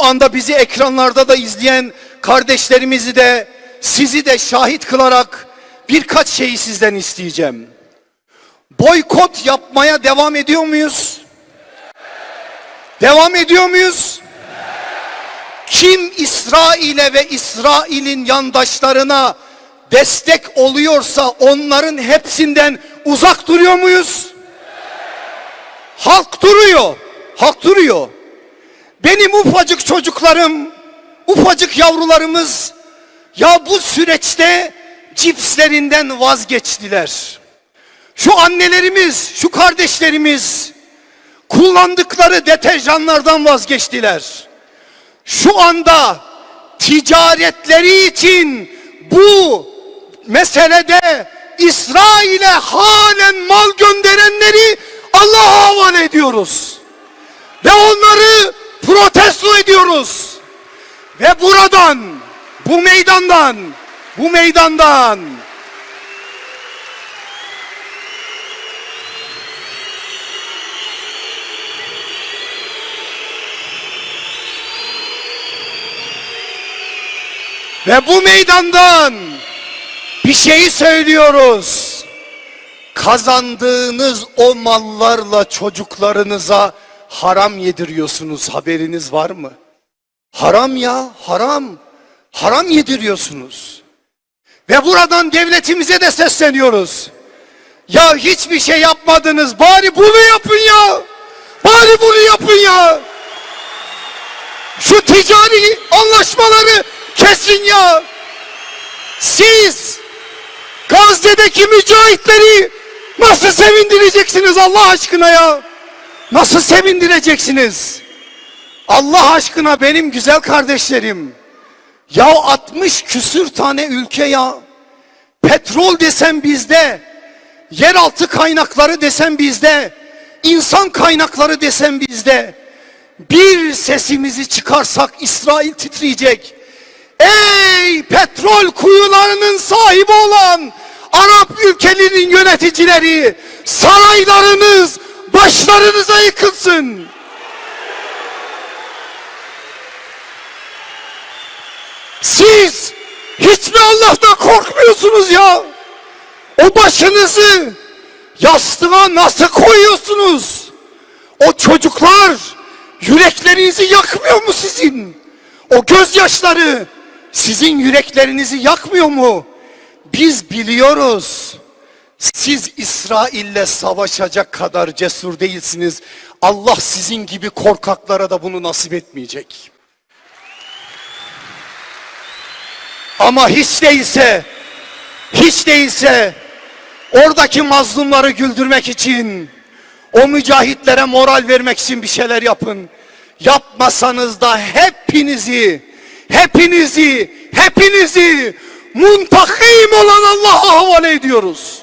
şu anda bizi ekranlarda da izleyen kardeşlerimizi de sizi de şahit kılarak birkaç şeyi sizden isteyeceğim. Boykot yapmaya devam ediyor muyuz? Devam ediyor muyuz? Kim İsrail'e ve İsrail'in yandaşlarına destek oluyorsa onların hepsinden uzak duruyor muyuz? Halk duruyor. Halk duruyor. Benim ufacık çocuklarım, ufacık yavrularımız ya bu süreçte cipslerinden vazgeçtiler. Şu annelerimiz, şu kardeşlerimiz kullandıkları deterjanlardan vazgeçtiler. Şu anda ticaretleri için bu meselede İsrail'e halen mal gönderenleri Allah'a havale ediyoruz. Ve onları protesto ediyoruz. Ve buradan, bu meydandan, bu meydandan Ve bu meydandan bir şeyi söylüyoruz. Kazandığınız o mallarla çocuklarınıza haram yediriyorsunuz. Haberiniz var mı? Haram ya, haram. Haram yediriyorsunuz. Ve buradan devletimize de sesleniyoruz. Ya hiçbir şey yapmadınız. Bari bunu yapın ya. Bari bunu yapın ya. Şu ticari anlaşmaları kesin ya. Siz Gazze'deki mücahitleri nasıl sevindireceksiniz Allah aşkına ya? Nasıl sevindireceksiniz? Allah aşkına benim güzel kardeşlerim. Ya 60 küsür tane ülke ya. Petrol desem bizde. Yeraltı kaynakları desem bizde. insan kaynakları desem bizde. Bir sesimizi çıkarsak İsrail titreyecek. Ey petrol kuyularının sahibi olan Arap ülkelerinin yöneticileri saraylarınız başlarınıza yıkılsın. Siz hiç mi Allah'tan korkmuyorsunuz ya? O başınızı yastığa nasıl koyuyorsunuz? O çocuklar yüreklerinizi yakmıyor mu sizin? O gözyaşları sizin yüreklerinizi yakmıyor mu? Biz biliyoruz. Siz İsrail'le savaşacak kadar cesur değilsiniz. Allah sizin gibi korkaklara da bunu nasip etmeyecek. Ama hiç değilse, hiç değilse oradaki mazlumları güldürmek için, o mücahitlere moral vermek için bir şeyler yapın. Yapmasanız da hepinizi, hepinizi, hepinizi muntakim olan Allah'a havale ediyoruz.